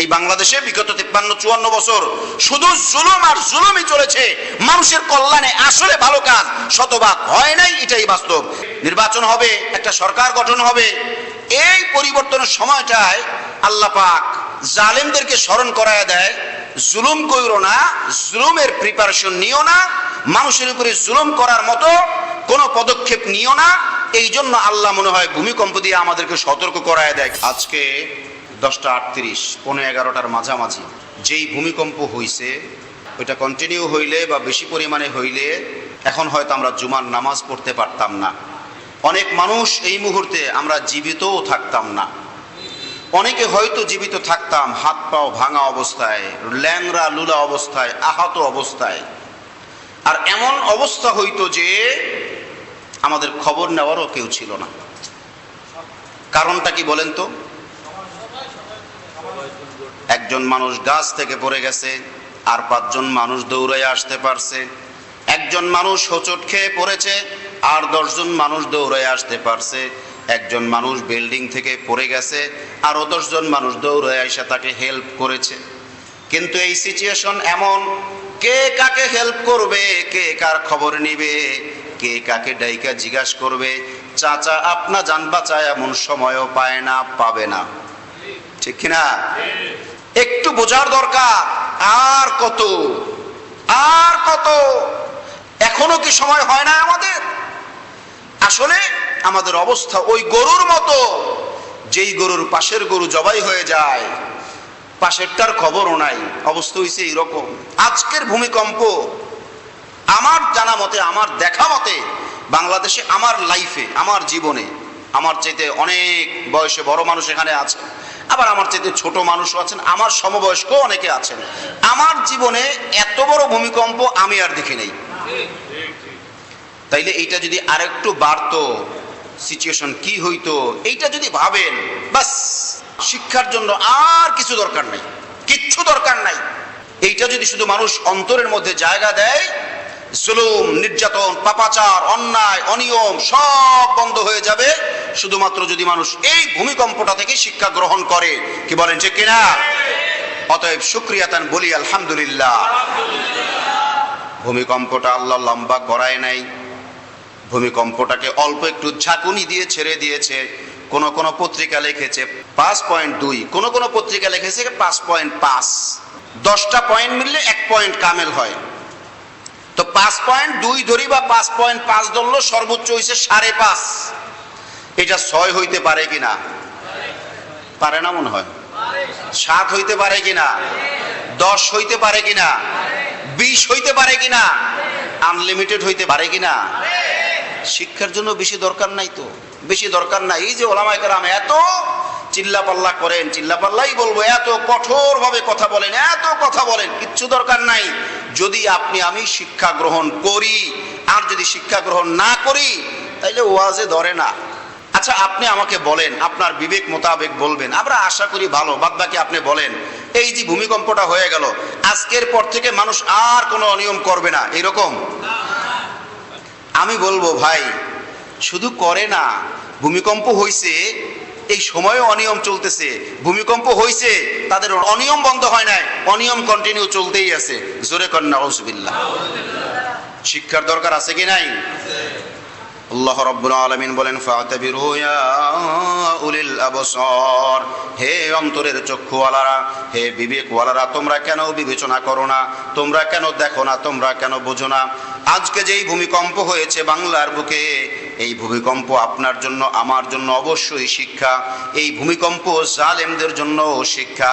এই বাংলাদেশে বিগত তিপ্পান্ন, চুয়ান্ন বছর শুধু জুলুম আর জুলুমই চলেছে। মানুষের কল্যাণে আসলে ভালো কাজ, শতভাগ হয় নাই, এটাই বাস্তব। নির্বাচন হবে, একটা সরকার গঠন হবে। এই পরিবর্তনের সময়টায় আল্লাহ পাক জালেমদেরকে স্মরণ করায় দেয়, জুলুম কইরো না, জুলুমের প্রিপারেশন নিও না, মানুষের উপরে জুলুম করার মতো কোনো পদক্ষেপ নিও না। এই জন্য আল্লাহ মনে হয় ভূমিকম্প দিয়ে আমাদেরকে সতর্ক করায় দেয়। আজকে দশটা আটত্রিশ পনেরো এগারোটার মাঝামাঝি। যেই ভূমিকম্প হইছে, ওইটা কন্টিনিউ হইলে বা বেশি পরিমাণে হইলে, এখন হয়তো আমরা জুমার নামাজ পড়তে পারতাম না। অনেক মানুষ এই মুহূর্তে আমরা জীবিতও থাকতাম না। অনেকে হয়তো জীবিত থাকতাম হাত পাও ভাঙা অবস্থায় ল্যাংরা লুলা অবস্থায়, আহত অবস্থায়। আর এমন অবস্থা হইতো যে আমাদের খবর নেওয়ারও কেউ ছিল না। কারণটা কি বলেন তো? একজন মানুষ গাছ থেকে পড়ে গেছে, আর পাঁচজন মানুষ দৌড়ে আসতে পারছে। একজন মানুষ হোঁচট খেয়ে পড়েছে, আর দশজন মানুষ দৌড়ে আসতে পারছে। একজন মানুষ বিল্ডিং থেকে পড়ে গেছে, আরও দশজন মানুষ দৌড়ে এসে তাকে হেল্প করেছে। কিন্তু এই সিচুয়েশন এমন, কে কাকে হেল্প করবে, কে কার খবর নিবে, কে কাকে ডাইকা জিজ্ঞাসা করবে, চাচা আপনা জান বাঁচায় এমন সময়ও পায় না, পাবে না। ঠিক কিনা? একটু বোঝার দরকার। আর কত? আর কত? এখনও কি সময় হয় না আমাদের? আসলে আমাদের অবস্থা ওই গরুর মতো। যেই গরুর পাশের গরু জবাই হয়ে যায়, পাশেরটার খবরও নাই। অবস্থা হয়েছে এইরকম। আজকের ভূমিকম্প, আমার জানা মতে, আমার দেখা মতে, বাংলাদেশে, আমার লাইফে আমার জীবনে, আমার চাইতে অনেক বয়সে বড় মানুষ এখানে আছে। আবার আমার চাইতে ছোট মানুষও আছেন, আমার সমবয়স্ক অনেকে আছেন। আমার জীবনে এত বড় ভূমিকম্প আমি আর দেখি নাই। তাইলে এইটা যদি আরেকটু বাড়তো সিচুয়েশন কি হইতো, এইটা যদি ভাবেন, বাস, শিক্ষার জন্য আর কিছু দরকার নাই, কিচ্ছু দরকার নাই। এইটা যদি শুধু মানুষ অন্তরের মধ্যে জায়গা দেয় জুলুম, নির্যাতন, পাপাচার, অন্যায়, অনিয়ম সব বন্ধ হয়ে যাবে। শুধুমাত্র যদি মানুষ এই ভূমিকম্পটা থেকে শিক্ষা গ্রহণ করে, কি বলেন যে কিনা? অতএব শুক্রিয়াতান বলি, আলহামদুলিল্লাহ। ভূমিকম্পটা আল্লাহ লম্বা করায় নাই। ভূমিকম্পটাকে অল্প একটু ঝাঁকুনি দিয়ে ছেড়ে দিয়েছে। কোন কোন পত্রিকা লিখেছে পাঁচ পয়েন্ট দুই, কোন কোন পত্রিকা লিখেছে পাঁচ পয়েন্ট পাঁচ। দশটা পয়েন্ট মিললে এক পয়েন্ট কামেল হয়। পাঁচ পয়েন্ট, দুই ধরি বা পাঁচ পয়েন্ট, পাঁচ ধরলো সর্বোচ্চ হয়েছে সাড়ে পাঁচ। এটা ছয় হইতে পারে কিনা? পারে না মনে হয়। সাত হইতে পারে কিনা? দশ হইতে পারে কিনা? বিশ হইতে পারে কিনা? আনলিমিটেড হইতে পারে কিনা? শিক্ষার জন্য বেশি দরকার নাই তো। বেশি দরকার নাই। এই যে ওলামায় কারাম এত চিল্লাপাল্লা করেন, চিল্লাপাল্লাই বলব, এত কঠোর ভাবে কথা বলেন, এত কথা বলেন, কিচ্ছু দরকার নাই। যদি আপনি, আমি শিক্ষা গ্রহণ করি, আর যদি শিক্ষা গ্রহণ না করি, তাইলে ওয়াজে ধরে না। আচ্ছা আপনি আমাকে বলেন, আপনার বিবেক মোতাবেক বলবেন, আমরা আশা করি ভালো বাদ বাকি আপনি বলেন। এই যে ভূমিকম্পটা হয়ে গেল, আজকের পর থেকে মানুষ আর কোনো অনিয়ম করবে না, এরকম? আমি বলব, ভাই, শুধু করে না, ভূমিকম্প হইছে এই সময়ও অনিয়ম চলতেছে। ভূমিকম্প হইছে, তাদের অনিয়ম বন্ধ হয় নাই। অনিয়ম কন্টিনিউ চলতেই আছে। জোরে কন্যা রসবিল্লা শিক্ষার দরকার আছে কি নাই? আল্লাহ রব্বুল আলামিন বলেন উলিল আবসার। হে অন্তরের চক্ষুওয়ালারা, হে বিবেকওয়ালারা, তোমরা কেন বিবেচনা করো না? তোমরা কেন দেখো না? তোমরা কেন বোঝো না? আজকে যেই ভূমিকম্প হয়েছে বাংলার বুকে এই ভূমিকম্প আপনার জন্য, আমার জন্য অবশ্যই শিক্ষা। এই ভূমিকম্প জালেমদের জন্য শিক্ষা।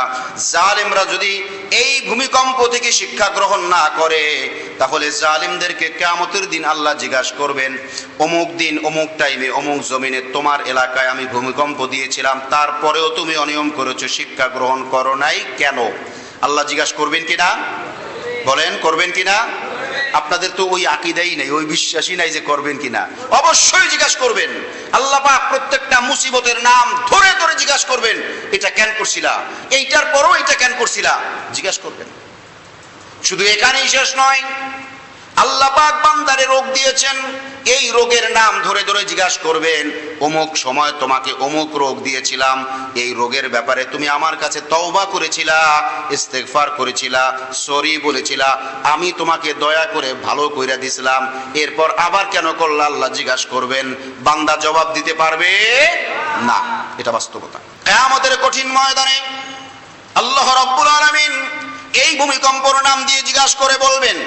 জালেমরা যদি এই ভূমিকম্প থেকে শিক্ষা গ্রহণ না করে, তাহলে জালেমদেরকে কেয়ামতের দিন আল্লাহ জিজ্ঞাসা করবেন, অমুক দিন, অমুক টাইমে অমুক জমিনে তোমার এলাকায় আমি ভূমিকম্প দিয়েছিলাম, তারপরেও তুমি অনিয়ম করেছ, শিক্ষা গ্রহণ করো নাই কেন? আল্লাহ জিজ্ঞাসা করবেন কিনা? বলেন, করবেন কিনা? আপনাদের তো ওই আকিদাই নাই, ওই বিশ্বাসই নাই যে করবেন কিনা। অবশ্যই জিজ্ঞাসা করবেন। আল্লাহ প্রত্যেকটা মুসিবতের নাম ধরে ধরে জিজ্ঞাসা করবেন, এটা কেন করছিলা? এইটার পরও এটা কেন করছিলা? জিজ্ঞাসা করবেন। শুধু এখানেই শেষ নয়, আল্লাহ পাক বান্দারে রোগ দিয়েছেন এই রোগের নাম ধরে ধরে জিজ্ঞাসা করবেন, অমুক সময় তোমাকে অমুক রোগ দিয়েছিলাম, এই রোগের ব্যাপারে তুমি আমার কাছে তওবা করেছিলা, ইস্তেগফার করেছিলা, সরি বলেছিলা, আমি তোমাকে দয়া করে ভালো কইরা দিছিলাম, এরপর আবার কেন করলা? আল্লাহ জিজ্ঞাসা করবেন, বান্দা জবাব দিতে পারবে? না, এটা বাস্তবতা। কেয়ামতের কঠিন ময়দানে আল্লাহ রব্বুল আলামিন এই ভূমিকম্পর নাম দিয়ে জিজ্ঞাসা করে বলবেন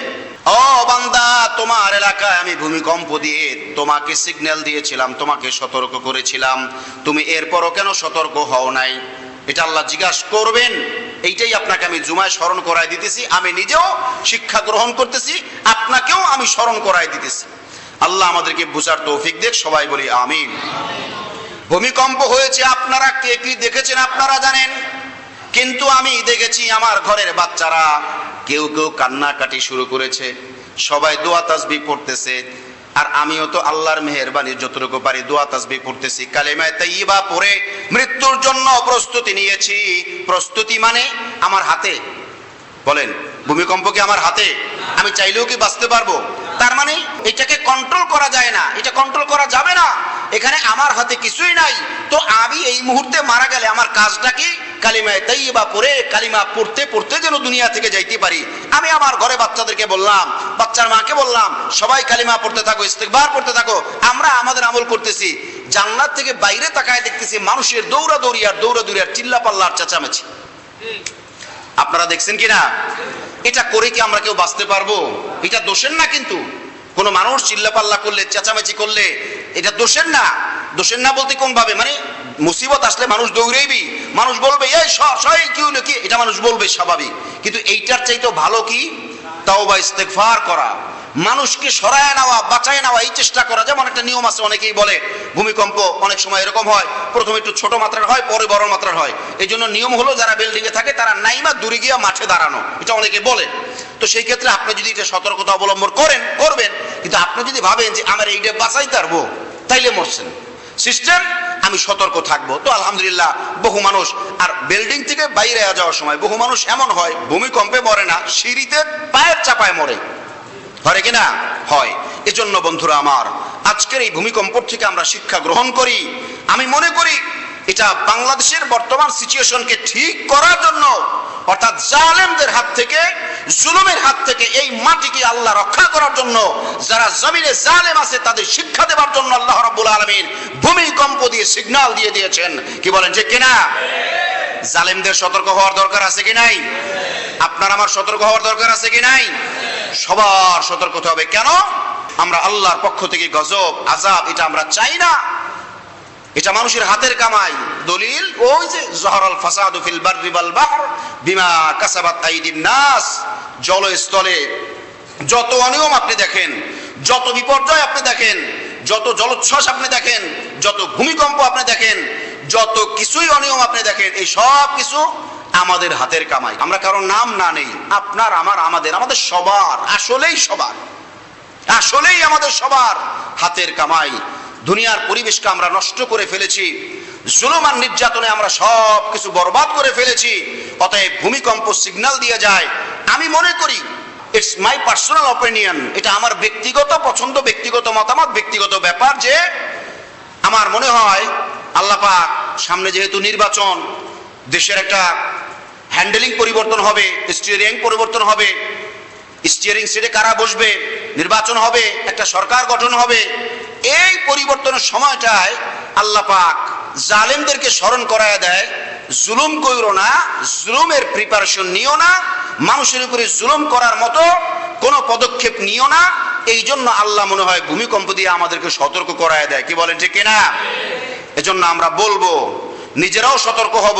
ও বান্দা, তোমার এলাকায় আমি ভূমিকম্প দিয়ে তোমাকে সিগন্যাল দিয়েছিলাম, তোমাকে সতর্ক করেছিলাম। তুমি এরপরও কেন সতর্ক হও নাই? এটা আল্লাহ জিজ্ঞাসা করবেন। এইটাই আপনাকে আমি জুমায় স্মরণ করাই দিতেছি। আমি নিজেও শিক্ষা গ্রহণ করতেছি, আপনাকেও আমি স্মরণ করাই দিতেছি। আল্লাহ আমাদেরকে বুঝার তৌফিক দেখ, সবাই বলি আমিন। ভূমিকম্প হয়েছে, আপনারা কে কি দেখেছেন আপনারা জানেন? কিন্তু আমি দেখেছি আমার ঘরের বাচ্চারা কেউ কেউ কান্নাকাটি শুরু করেছে। সবাই দোয়া তাসবি পড়তেছে। আর আমিও তো আল্লাহর মেহেরবানি যতটুকু পারি দোয়া তাসবি পড়তেছি। কালেমায় তাইবা পড়ে মৃত্যুর জন্য প্রস্তুতি নিয়েছি। প্রস্তুতি মানে আমার হাতে। বলেন, ভূমিকম্প কি আমার হাতে? আমি চাইলেও কি বাঁচতে পারব? তার মানে এটাকে কন্ট্রোল করা যায় না। এটা কন্ট্রোল করা যাবে না। এখানে আমার হাতে কিছুই নাই। তো আমি এই মুহূর্তে মারা গেলে আমার কাজটা কি? কালিমায় তাইবা পড়ে, কালিমা পড়তে পড়তে যেন দুনিয়া থেকে যাইতে পারি। আমি আমার ঘরে বাচ্চাদেরকে বললাম, বাচ্চার মাকে বললাম, সবাই কালিমা পড়তে থাকো ইস্তেকবার পড়তে থাকো, আমরা আমাদের আমল করতেছি। জান্নাত থেকে বাইরে তাকায় দেখতেছি মানুষের দৌড়া দৌড়ি আর দৌড়া দৌড়ি আর চিল্লা পাল্লার চেঁচামেচি। আপনারা দেখছেন কি না? এটা করে কি আমরা কেউ বাঁচতে পারব? এটা দোষের না কিন্তু। কোনো মানুষ চিল্লাপাল্লা করলে, চেঁচামেচি করলে, এটা দোষের না। দোষের না বলতে কোন ভাবে মানে মুসিবত আসলে মানুষ দৌড়েইবি, মানুষ বলবে, এই সই কি হলো কি? এটা মানুষ বলবে স্বাভাবিক। কিন্তু এইটার চাইতে ভালো কি? তাও বা ইস্তেকফার করা। মানুষকে সরায় নেওয়া, বাঁচায় নেওয়া, এই চেষ্টা করা। যেমন একটা নিয়ম আছে, অনেকেই বলে, ভূমিকম্প অনেক সময় এরকম হয়, প্রথমে একটু ছোট মাত্রার হয়, পরে বড় মাত্রার হয়। এই জন্য নিয়ম হলো, যারা বিল্ডিং এ থাকে, তারা নাইমা দূরে গিয়ে মাঠে দাঁড়ানো। এটা অনেকে বলে। তো সেই ক্ষেত্রে আপনি যদি এটা সতর্কতা অবলম্বন করেন, করবেন, কিন্তু আপনি যদি ভাবেন যে, আমার এইটা বাঁচাই পারব, তাইলে মরছেন। সিস্টেম আমি সতর্ক থাকব। তো আলহামদুলিল্লাহ, বহু মানুষ, আর বিল্ডিং থেকে বাইরে যাওয়ার সময় বহু মানুষ এমন হয়, ভূমিকম্পে মরে না, সিঁড়িতে পায়ের চাপায় মরে। ধরে কিনা? হয়। এজন্য বন্ধুরা আমার, আজকের এই ভূমিকম্প থেকে আমরা শিক্ষা গ্রহণ করি। আমি মনে করি, এটা বাংলাদেশের বর্তমান সিচুয়েশনকে ঠিক করার জন্য, অর্থাৎ জালেমদের হাত থেকে জুলুমের হাত থেকে এই মাটিকে আল্লাহ রক্ষা করার জন্য যারা জমিনে জালেম আছে তাদের শিক্ষা দেওয়ার জন্য আল্লাহ রাব্বুল আলামিন ভূমিকম্প দিয়ে সিগন্যাল দিয়ে দিয়েছেন। কি বলেন যে কিনা? জালেমদের সতর্ক হওয়ার দরকার আছে কি নাই? আপনার আমার সতর্ক হওয়ার দরকার আছে কি নাই? সবার সতর্ক হতে হবে। কেন? আমরা আল্লাহর পক্ষ থেকে গজব আজাব এটা আমরা চাই না। এটা মানুষের হাতের কামাই। দলিল, ওই যে, জহরাল ফাসাদু ফিল বাররি বিমা কাসাবাত আইদিন নাস। জলস্থলে যত অনিয়ম আপনি দেখেন, যত বিপর্যয় আপনি দেখেন, যত জলোচ্ছ্বাস আপনি দেখেন, যত ভূমিকম্প আপনি দেখেন, যত কিছুই অনিয়ম আপনি দেখেন, এই সব কিছু আমাদের হাতের কামাই। আমরা কারও নাম না নেই, আপনার, আমার, আমাদের আমাদের সবার, আসলেই সবার, আসলেই আমাদের সবার হাতের কামাই। দুনিয়ার পরিবেশকে আমরা নষ্ট করে ফেলেছি, জুলুম আর নির্যাতনে আমরা সব কিছু বরবাদ করে ফেলেছি, অতএব ভূমিকম্প সিগন্যাল দিয়ে যায় আমি মনে করি ইটস মাই পার্সোনাল অপিনিয়ন এটা আমার ব্যক্তিগত পছন্দ, ব্যক্তিগত মতামত, ব্যক্তিগত ব্যাপার যে আমার মনে হয় আল্লাহ পাক সামনে যেহেতু নির্বাচন, দেশের একটা হ্যান্ডেলিং পরিবর্তন হবে স্টিয়ারিং পরিবর্তন হবে স্টিয়ারিং সিটে কারা বসবে, নির্বাচন হবে, একটা সরকার গঠন হবে, এই পরিবর্তনের সময়টায় আল্লাহ পাক জালেমদেরকে স্মরণ করায় দেয়, জুলুম কইরো না, জুলুমের প্রিপারেশন নিও না মানুষের উপরে জুলুম করার মতো কোনো পদক্ষেপ নিও না। এই জন্য আল্লাহ মনে হয় ভূমিকম্প দিয়ে আমাদেরকে সতর্ক করায় দেয়। কি বলেন যে কেনা? এজন্য আমরা বলব, নিজেরাও সতর্ক হব।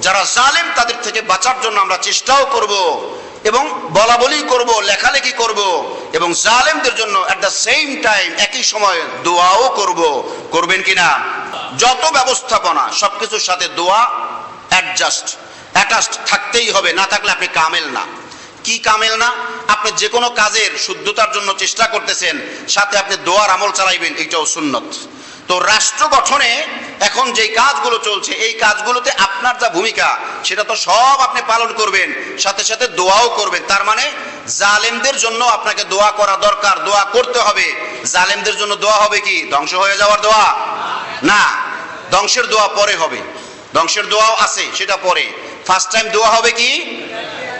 যারা জালেম, তাদের থেকে বাঁচার জন্য আমরা চেষ্টাও করব এবং বলা বলি করব, লেখালেখি করব এবং জালেমদের জন্য এট দ্য সেম টাইম একই সময় দোয়াও করব। করবেন কিনা? যত ব্যবস্থাপনা, সবকিছুর সাথে দোয়া অ্যাডজাস্ট অ্যাটাচড থাকতেই হবে, না থাকলে আপনি কামেল না। কি কামেল না? আপনি যে কোনো কাজের শুদ্ধতার জন্য চেষ্টা করতেছেন, সাথে আপনি দোয়ার আমল চালাইবেন, এটাও সুন্নত। তো রাষ্ট্র গঠনে এখন যে কাজগুলো চলছে, এই কাজগুলোতে আপনার যা ভূমিকা, সেটা তো সব আপনি পালন করবেন, সাথে সাথে দোয়াও করবেন। তার মানে জালেমদের জন্য আপনাকে দোয়া করা দরকার, দোয়া করতে হবে। জালেমদের জন্য দোয়া হবে কি? ধ্বংস হয়ে যাওয়ার দোয়া? না, ধ্বংসের দোয়া পরে হবে। ধ্বংসের দোয়াও আছে, সেটা পরে। ফার্স্ট টাইম দোয়া হবে কি?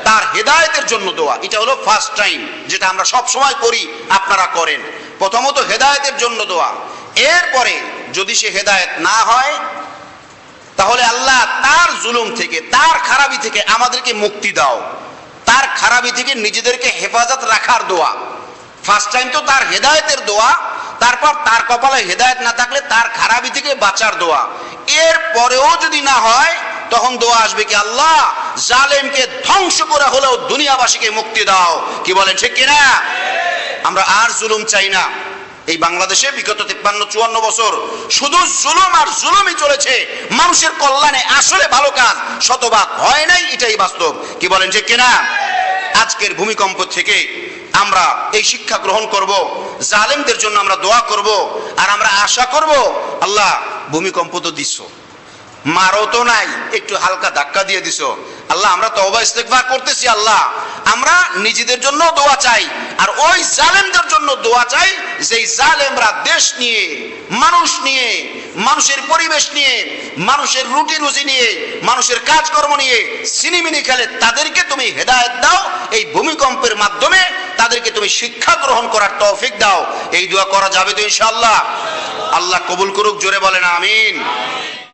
তার হেদায়তের জন্য দোয়া। এটা হলো ফার্স্ট টাইম যেটা আমরা সব সময় করি, আপনারা করেন। প্রথমত হেদায়তের জন্য দোয়া। এরপরে যদি সে হেদায়েত না হয়, তাহলে আল্লাহ তার জুলুম থেকে, তার খারাপি থেকে আমাদেরকে মুক্তি দাও। তার খারাপি থেকে নিজেদেরকে হেফাজত রাখার দোয়া। ফার্স্ট টাইম তো তার হেদায়তের দোয়া, তারপর তার কপালে হেদায়ত না থাকলে তার খারাপি থেকে বাঁচার দোয়া। এর পরেও যদি না হয় তখন দোয়া আসবে কি, আল্লাহ, জালেমকে ধ্বংস করে হলেও দুনিয়াবাসীকে মুক্তি দাও। কি বলেন ঠিক কিনা? আমরা আর জুলুম চাই না। এই বাংলাদেশে বিগত তিপ্পান্ন, চুয়ান্ন বছর শুধু জুলুম আর জুলুমই চলেছে। মানুষের কল্যাণে আসলে ভালো কাজ, শতভাগ হয় নাই, এটাই বাস্তব। কি বলেন, ঠিক কিনা? আজকের ভূমিকম্প থেকে আমরা এই শিক্ষা গ্রহণ করব, জালেমদের জন্য আমরা দোয়া করব, আর আমরা আশা করব, আল্লাহ, ভূমিকম্প তো দিচ্ছ। মারো তো নাই, একটু হালকা ধাক্কা দিয়ে দিছো। আল্লাহ, আমরা তওবা ইস্তেগফার করতেছি, আল্লাহ। আমরা নিজেদের জন্য দোয়া চাই, আর ওই জালেমদের জন্য দোয়া চাই, যেই জালেমরা দেশ নিয়ে, মানুষ নিয়ে, মানুষের পরিবেশ নিয়ে, মানুষের রুটি রুজি নিয়ে, মানুষের কাজকর্ম নিয়ে সিনিমিনি খেলে, তাদেরকে তুমি হেদায়েত দাও, এই ভূমিকম্পের মাধ্যমে তাদেরকে তুমি শিক্ষা গ্রহণ করার তৌফিক দাও। এই দোয়া করা যাবে তো ইনশাআল্লাহ। আল্লাহ কবুল করুক, জোরে বলেন, আমিন।